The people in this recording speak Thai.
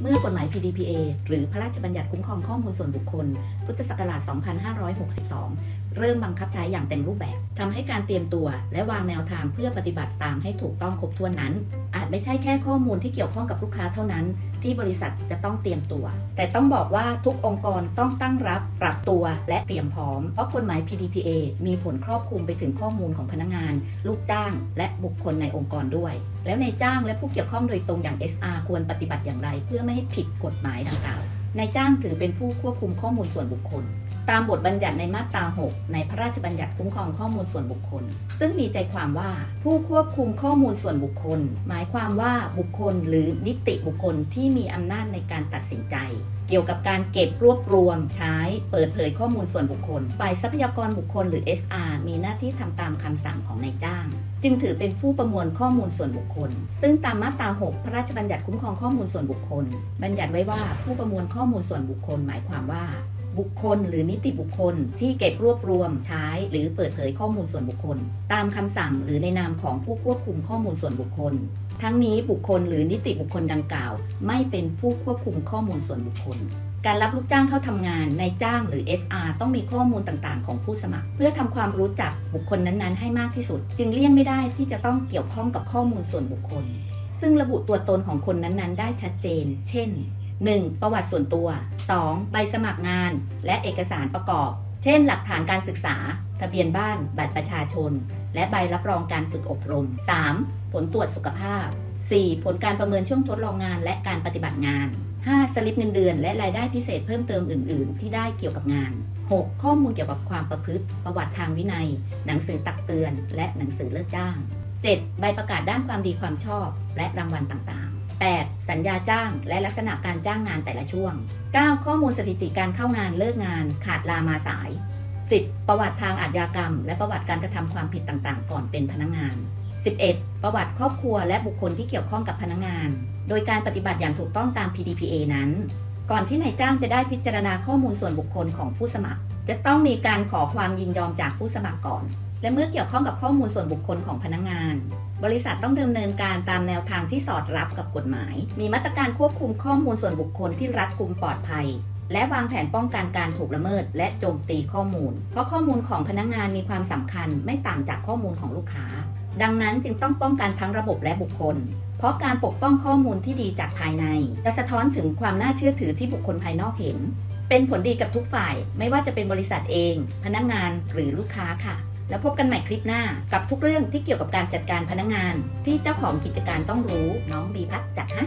เมื่อกฎหมาย PDPA หรือพระราชบัญญัติคุ้มครองข้อมูลส่วนบุคคล พุทธศักราช 2562 เริ่มบังคับใช้อย่างเต็มรูปแบบทำให้การเตรียมตัว และวางแนวทางเพื่อปฏิบัติตามให้ถูกต้องครบถ้วนนั้น อาจไม่ใช่แค่ข้อมูลที่เกี่ยวข้องกับลูกค้าเท่านั้น ที่บริษัทจะต้องเตรียมตัว แต่ต้องบอกว่าทุกองค์กรต้องตั้งรับ ปรับตัว และเตรียมพร้อม เพราะกฎหมาย PDPA มีผลครอบคลุมไปถึงข้อมูลของพนักงาน ลูกจ้าง และบุคคลในองค์กรด้วย แล้วในจ้างและผู้เกี่ยวข้องโดยตรงอย่าง SR ควรปฏิบัติอย่างไร เพื่อไม่ให้ผิดกฎหมายดังกล่าว นายจ้างถือเป็นผู้ควบคุมข้อมูลส่วนบุคคล ตามบทบัญญัติในมาตรา 6 ในพระราชบัญญัติคุ้มครองข้อมูลส่วนบุคคล ซึ่งมีใจความว่าผู้ควบคุมข้อมูลส่วนบุคคล หมายความว่าบุคคลหรือนิติบุคคลที่มีอำนาจในการตัดสินใจเกี่ยวกับการเก็บรวบรวมใช้เปิดเผยข้อมูลส่วนบุคคล ฝ่ายทรัพยากรบุคคลหรือ SR มีหน้าที่ทำตามคำสั่งของนายจ้าง จึงถือเป็นผู้ประมวลข้อมูลส่วนบุคคล ซึ่งตามมาตรา 6 พระราชบัญญัติคุ้มครองข้อมูลส่วนบุคคล บัญญัติไว้ว่าผู้ประมวลข้อมูลส่วนบุคคลหมายความว่าบุคคลหรือนิติบุคคลที่เก็บรวบรวมใช้หรือเปิดเผยข้อมูลส่วนบุคคล ตามคำสั่งหรือในนามของผู้ควบคุมข้อมูลส่วนบุคคล ทั้งนี้บุคคลหรือนิติบุคคลดังกล่าว ไม่เป็นผู้ควบคุมข้อมูลส่วนบุคคล การรับลูกจ้างเข้าทำงานนายจ้างหรือ SR ต้องมีข้อมูลต่างๆ ของผู้สมัคร เพื่อทำความรู้จักบุคคลนั้นๆ ให้มากที่สุด จึงเลี่ยงไม่ได้ที่จะต้องเกี่ยวข้องกับข้อมูลส่วนบุคคล ซึ่งระบุตัวตนของคนนั้นๆ ได้ชัดเจน เช่น 1. ประวัติส่วนตัว 2. ใบสมัครงาน และเอกสารประกอบ เช่น หลักฐานการศึกษา ทะเบียนบ้าน บัตรประชาชน และใบรับรองการฝึกอบรม 3. ผลตรวจสุขภาพ 4. ผลการประเมินช่วงทดลองงานและการปฏิบัติงาน 5. สลิปเงินเดือน และรายได้พิเศษเพิ่มเติมอื่น ๆ ที่ได้เกี่ยวกับงาน 6. ข้อมูลเกี่ยวกับความประพฤติ ประวัติทางวินัย หนังสือตักเตือน และหนังสือเลิกจ้าง 7. ใบประกาศด้านความดีความชอบ และรางวัลต่าง ๆ 8. สัญญาจ้าง และลักษณะการจ้างงานแต่ละช่วง 9. ข้อมูลสถิติการเข้างานเลิกงาน ขาดลามาสาย 10. ประวัติทางอาชญากรรม และประวัติการกระทำความผิดต่างๆ ก่อนเป็นพนักงาน 11. ประวัติครอบครัวและบุคคลที่เกี่ยวข้องกับพนักงาน โดยการปฏิบัติอย่างถูกต้องตาม PDPA นั้น ก่อนที่นายจ้างจะได้พิจารณาข้อมูลส่วนบุคคลของผู้สมัคร จะต้องมีการขอความยินยอมจากผู้สมัครก่อน และเมื่อเกี่ยวข้องกับข้อมูลส่วนบุคคลของพนักงาน บริษัทต้องดำเนินการตามแนวทางที่สอดรับกับกฎหมาย มีมาตรการควบคุมข้อมูลส่วนบุคคลที่รัดกุมปลอดภัย และวางแผนป้องกันการถูกละเมิด และโจมตีข้อมูล เพราะข้อมูลของพนักงานมีความสำคัญไม่ต่างจากข้อมูลของลูกค้า ดังนั้นจึงต้องป้องกันทั้งระบบและบุคคล เพราะการปกป้องข้อมูลที่ดีจากภายใน จะสะท้อนถึงความน่าเชื่อถือที่บุคคลภายนอกเห็น เป็นผลดีกับทุกฝ่าย ไม่ว่าจะเป็นบริษัทเอง พนักงานหรือลูกค้าค่ะ แล้วพบกันใหม่คลิปหน้ากับทุกเรื่องที่เกี่ยวกับการจัดการพนักงาน ที่เจ้าของกิจการต้องรู้น้องบีพัฒน์จัดให้